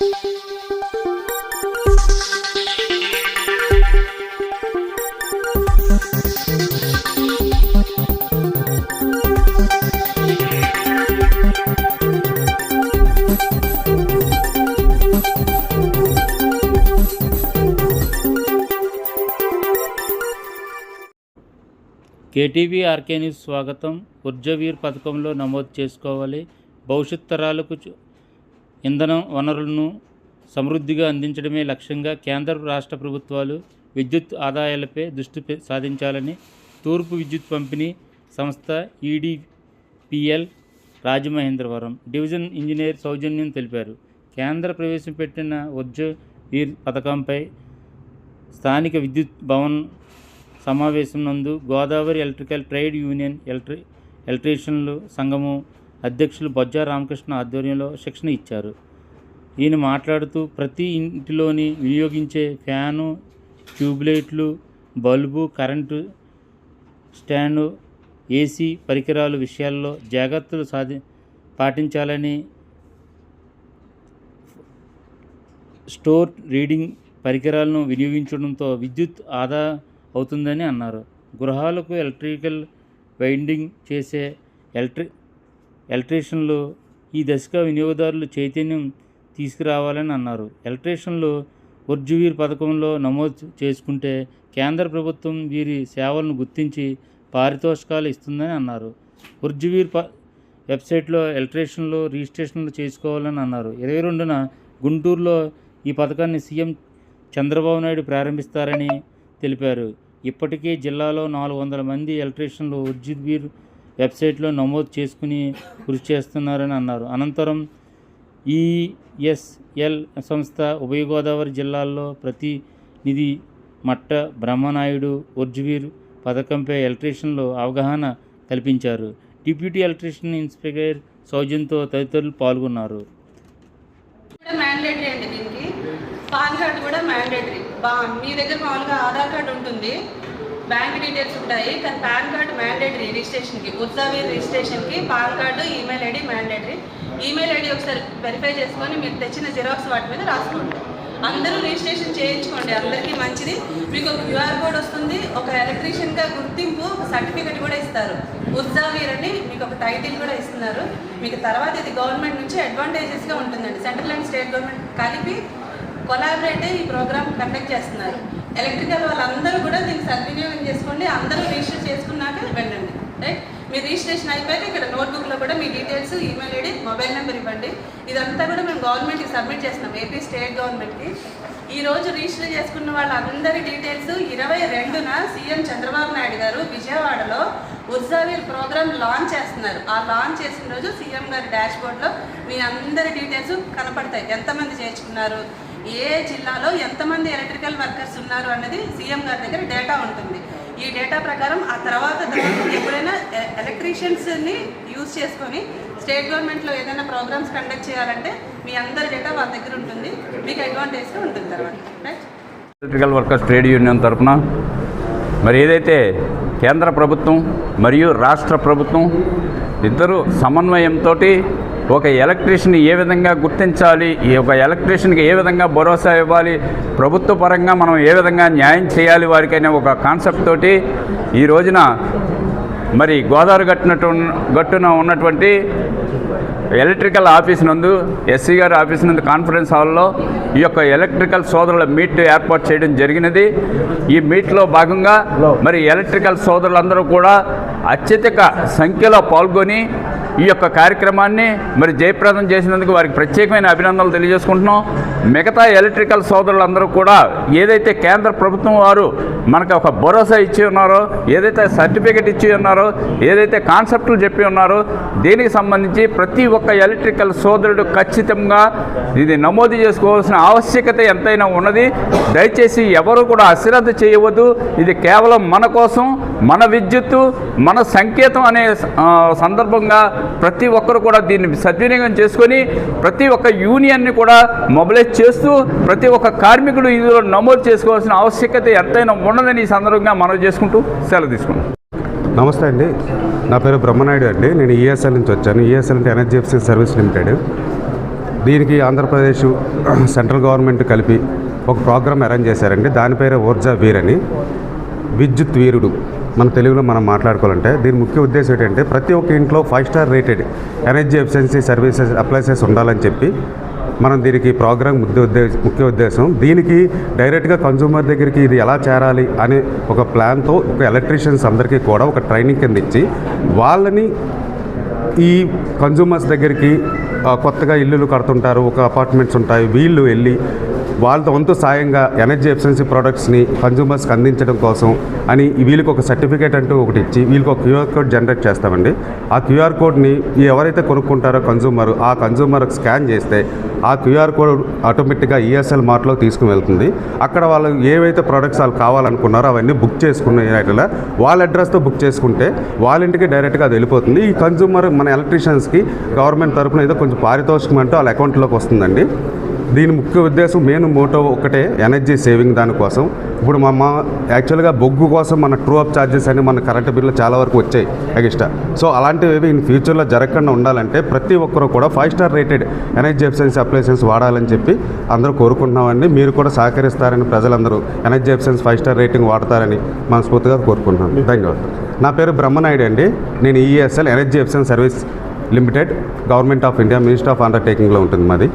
KTV RK news స్వాగతం. ఉర్జవీర్ పథకంలో నమోదు చేసుకోవాలి. భవిష్యత్ తరాలకు ఇంధనం వనరులను సమృద్ధిగా అందించడమే లక్ష్యంగా కేంద్ర రాష్ట్ర ప్రభుత్వాలు విద్యుత్ ఆదాయాలపై దృష్టి సాధించాలని తూర్పు విద్యుత్ పంపిణీ సంస్థ ఈడీపీఎల్ రాజమహేంద్రవరం డివిజన్ ఇంజనీర్ సౌజన్యం తెలిపారు. కేంద్ర ప్రవేశపెట్టిన ఉర్జవీర్ పథకంపై స్థానిక విద్యుత్ భవన్ సమావేశం నందు గోదావరి ఎలక్ట్రికల్ ట్రేడ్ యూనియన్ ఎలక్ట్రి ఎలక్ట్రీషియన్లు సంఘము అధ్యక్షులు బొజ్జా రామకృష్ణ ఆధ్వర్యంలో శిక్షణ ఇచ్చారు. ఈయన మాట్లాడుతూ ప్రతి ఇంటిలోని వినియోగించే ఫ్యాను ట్యూబ్లైట్లు బల్బు కరెంటు స్టాండు ఏసీ పరికరాలు విషయాల్లో జాగ్రత్తలు సాధి పాటించాలని స్టోర్ రీడింగ్ పరికరాలను వినియోగించడంతో విద్యుత్ ఆదా అవుతుందని అన్నారు. గృహాలకు ఎలక్ట్రికల్ వైండింగ్ చేసే ఎలక్ట్రి ఎలక్ట్రీషియన్లు ఈ దశగా వినియోగదారులు చైతన్యం తీసుకురావాలని అన్నారు. ఎలక్ట్రీషియన్లు ఉర్జువీర్ పథకంలో నమోదు చేసుకుంటే కేంద్ర ప్రభుత్వం వీరి సేవలను గుర్తించి పారితోషికాలు ఇస్తుందని అన్నారు. ఉర్జువీర్ ప వెబ్సైట్లో ఎలక్ట్రీషియన్లు రిజిస్ట్రేషన్లు చేసుకోవాలని అన్నారు. ఇరవై రెండున గుంటూరులో ఈ పథకాన్ని సీఎం చంద్రబాబు నాయుడు ప్రారంభిస్తారని తెలిపారు. ఇప్పటికే జిల్లాలో నాలుగు వందల మంది ఎలక్ట్రీషియన్లు ఉర్జువీర్ వెబ్సైట్లో నమోదు చేసుకుని కృషి చేస్తున్నారని అన్నారు. అనంతరం ఈఎస్ఎల్ సంస్థ ఉభయ గోదావరి జిల్లాల్లో ప్రతినిధి మట్ట బ్రహ్మనాయుడు ఉర్జువీర్ పథకంపై ఎలక్ట్రీషియన్లు అవగాహన కల్పించారు. డిప్యూటీ ఎలక్ట్రీషియన్ ఇన్స్పెక్టర్ సౌజన్తో తదితరులు పాల్గొన్నారు. పాన్ కార్డు కూడా మ్యాండేటరీ. బా మీ దగ్గర మామూలుగా ఆధార్ కార్డు ఉంటుంది. బ్యాంక్ డీటెయిల్స్ ఉంటాయి. కానీ పాన్ కార్డు మ్యాండేటరీ రిజిస్ట్రేషన్కి ఉత్సావీ రిజిస్ట్రేషన్కి PAN card email ID mandatory email ID ఒకసారి వెరిఫై చేసుకొని మీరు తెచ్చిన జిరాక్స్ వాటి మీద రాసుకోండి. అందరూ రిజిస్ట్రేషన్ చేయించుకోండి. అందరికీ మంచిది. మీకు ఒక క్యూఆర్ కోడ్ వస్తుంది. ఒక ఎలక్ట్రీషియన్గా గుర్తింపు సర్టిఫికెట్ కూడా ఇస్తారు. ఉత్సావీర్ అని మీకు ఒక టైటిల్ కూడా ఇస్తున్నారు. మీకు తర్వాత ఇది గవర్నమెంట్ నుంచి అడ్వాంటేజెస్గా ఉంటుందండి. సెంట్రల్ అండ్ స్టేట్ గవర్నమెంట్ కలిపి కొలాబరేట్ ఈ ప్రోగ్రామ్ కండక్ట్ చేస్తున్నారు. ఎలక్ట్రికల్ వాళ్ళందరూ కూడా దీన్ని సద్వినియోగం చేసుకోండి అందరూ రిజిస్టర్ చేసుకున్నాక వెళ్ళండి రైట్ మీ రిజిస్ట్రేషన్ అయిపోయాక ఇక్కడ నోట్బుక్లో కూడా మీ details email ID mobile number ఇవ్వండి. ఇదంతా కూడా మేము గవర్నమెంట్కి సబ్మిట్ చేస్తున్నాం ఏపీ స్టేట్ గవర్నమెంట్కి ఈ రోజు రిజిస్టర్ చేసుకున్న వాళ్ళందరి డీటెయిల్స్ ఇరవై రెండున సీఎం చంద్రబాబు నాయుడు గారు విజయవాడలో ఉర్జావీర్ ప్రోగ్రామ్ లాంచ్ చేస్తున్నారు. ఆ లాంచ్ చేసిన రోజు సీఎం గారి డాష్ బోర్డ్లో మీ అందరి డీటెయిల్స్ కనపడతాయి. ఎంతమంది చేర్చుకున్నారు? ఏ జిల్లాలో ఎంతమంది ఎలక్ట్రికల్ వర్కర్స్ ఉన్నారు అన్నది సీఎం గారి దగ్గర డేటా ఉంటుంది. ఈ డేటా ప్రకారం ఆ తర్వాత ఎప్పుడైనా ఎలక్ట్రీషియన్స్ని యూజ్ చేసుకొని స్టేట్ గవర్నమెంట్లో ఏదైనా ప్రోగ్రామ్స్ కండక్ట్ చేయాలంటే మీ అందరి డేటా వాళ్ళ దగ్గర ఉంటుంది. మీకు అడ్వాంటేజ్ ఉంటుంది తర్వాత right electrical workers trade union తరఫున మరి ఏదైతే కేంద్ర ప్రభుత్వం మరియు రాష్ట్ర ప్రభుత్వం ఇద్దరు సమన్వయంతో ఒక ఎలక్ట్రీషియన్ ఏ విధంగా గుర్తించాలి? ఈ ఒక ఎలక్ట్రీషియన్కి ఏ విధంగా భరోసా ఇవ్వాలి? ప్రభుత్వ పరంగా మనం ఏ విధంగా న్యాయం చేయాలి? వారికి అనే ఒక కాన్సెప్ట్ తోటి ఈ రోజున మరి గోదావరి గట్టునట్టు గట్టున ఉన్నటువంటి ఎలక్ట్రికల్ ఆఫీస్ నందు ఎస్సీ గారి ఆఫీస్ నందు కాన్ఫరెన్స్ హాల్లో ఈ యొక్క ఎలక్ట్రికల్ సోదరుల మీట్ ఏర్పాటు చేయడం జరిగినది. ఈ మీట్లో భాగంగా మరి ఎలక్ట్రికల్ సోదరులందరూ కూడా అత్యధిక సంఖ్యలో పాల్గొని ఈ యొక్క కార్యక్రమాన్ని మరి జయప్రదం చేసినందుకు వారికి ప్రత్యేకమైన అభినందనలు తెలియజేసుకుంటున్నాం. మిగతా ఎలక్ట్రికల్ సోదరులందరూ కూడా ఏదైతే కేంద్ర ప్రభుత్వం వారు మనకు ఒక భరోసా ఇచ్చి ఉన్నారో ఏదైతే సర్టిఫికెట్ ఇచ్చి ఉన్నారో ఏదైతే కాన్సెప్ట్లు చెప్పి ఉన్నారో దీనికి సంబంధించి ప్రతి ఒక్క ఎలక్ట్రికల్ సోదరుడు ఖచ్చితంగా ఇది నమోదు చేసుకోవాల్సిన ఆవశ్యకత ఎంతైనా ఉన్నది. దయచేసి ఎవరు కూడా అశ్రద్ధ చేయవద్దు. ఇది కేవలం మన కోసం మన విద్యుత్తు మన సంకేతం అనే సందర్భంగా ప్రతి ఒక్కరు కూడా దీన్ని సద్వినియోగం చేసుకొని ప్రతి ఒక్క యూనియన్ని కూడా మొబిలైజ్ చేస్తూ ప్రతి ఒక్క కార్మికుడు ఇందులో నమోదు చేసుకోవాల్సిన ఆవశ్యకత ఎంతైనా ఉన్నదని ఈ సందర్భంగా మనవి చేసుకుంటూ సెలవు తీసుకుంటాం నమస్తే అండి. నా పేరు బ్రహ్మనాయుడు అండి. నేను ఈఎస్ఎల్ నుంచి వచ్చాను. ఈఎస్ఎల్ అంటే ఎనర్జీ సర్వీస్ లిమిటెడ్ దీనికి ఆంధ్రప్రదేశ్ సెంట్రల్ గవర్నమెంట్ కలిపి ఒక ప్రోగ్రామ్ అరేంజ్ చేశారండి. దాని పేరు ఊర్జా వీర్ అని విద్యుత్ వీరుడు. మన తెలుగులో మనం మాట్లాడుకోవాలంటే దీని ముఖ్య ఉద్దేశం ఏంటంటే ప్రతి ఒక్క ఇంట్లో five star rated energy efficiency services appliances ఉండాలని చెప్పి మనం దీనికి ప్రోగ్రామ్ ముఖ్య ఉద్దేశం ముఖ్య ఉద్దేశం. దీనికి డైరెక్ట్గా కన్జ్యూమర్ దగ్గరికి ఇది ఎలా చేరాలి అనే ఒక ప్లాన్తో ఒక ఎలక్ట్రీషియన్స్ అందరికీ కూడా ఒక ట్రైనింగ్ కింద ఇచ్చి వాళ్ళని ఈ కన్జ్యూమర్స్ దగ్గరికి కొత్తగా ఇల్లులు కడుతుంటారు ఒక అపార్ట్మెంట్స్ ఉంటాయి వీళ్ళు వెళ్ళి వాళ్ళతో వంతు సాయంగా ఎనర్జీ ఎఫిషియన్సీ ప్రోడక్ట్స్ని కన్జ్యూమర్స్కి అందించడం కోసం అని వీళ్ళకి ఒక సర్టిఫికేట్ అంటూ ఒకటి ఇచ్చి వీళ్ళకి ఒక క్యూఆర్ కోడ్ జనరేట్ చేస్తామండి. ఆ క్యూఆర్ కోడ్ని ఎవరైతే కొనుక్కుంటారో కన్జ్యూమర్ ఆ కన్జ్యూమర్ స్కాన్ చేస్తే ఆ క్యూఆర్ కోడ్ ఆటోమేటిక్గా ఈఎస్ఎల్ మార్ట్లో తీసుకుని వెళ్తుంది. అక్కడ వాళ్ళు ఏవైతే ప్రోడక్ట్స్ వాళ్ళు కావాలనుకున్నారో అవన్నీ బుక్ చేసుకున్న రైట్ల వాళ్ళ అడ్రస్తో బుక్ చేసుకుంటే వాళ్ళ ఇంటికి డైరెక్ట్గా అది వెళ్ళిపోతుంది. ఈ కన్జ్యూమర్ మన ఎలక్ట్రీషియన్స్కి గవర్నమెంట్ తరపున ఏదో కొంచెం పారితోషికం అంటూ వాళ్ళ అకౌంట్లోకి వస్తుందండి. దీని ముఖ్య ఉద్దేశం మెయిన్ మోటో ఒకటే ఎనర్జీ సేవింగ్ దానికోసం ఇప్పుడు మా యాక్చువల్గా బొగ్గు కోసం మన ట్రూ అప్ ఛార్జెస్ అని మన కరెంట్ బిల్లు చాలా వరకు వచ్చాయి ఎక్స్ట్రా. సో అలాంటివి ఇన్ ఫ్యూచర్లో జరగకుండా ఉండాలంటే ప్రతి ఒక్కరు కూడా five star rated energy efficiency appliances వాడాలని చెప్పి అందరూ కోరుకుంటున్నామండి. మీరు కూడా సహకరిస్తారని ప్రజలందరూ energy efficiency five star rating వాడతారని మనస్ఫూర్తిగా కోరుకుంటున్నాను. ధన్యవాదాలు. నా పేరు బ్రహ్మనాయుడు అండి. నేను ESL energy efficient service limited government of India minister of అండర్టేకింగ్లో ఉంటుంది మాది.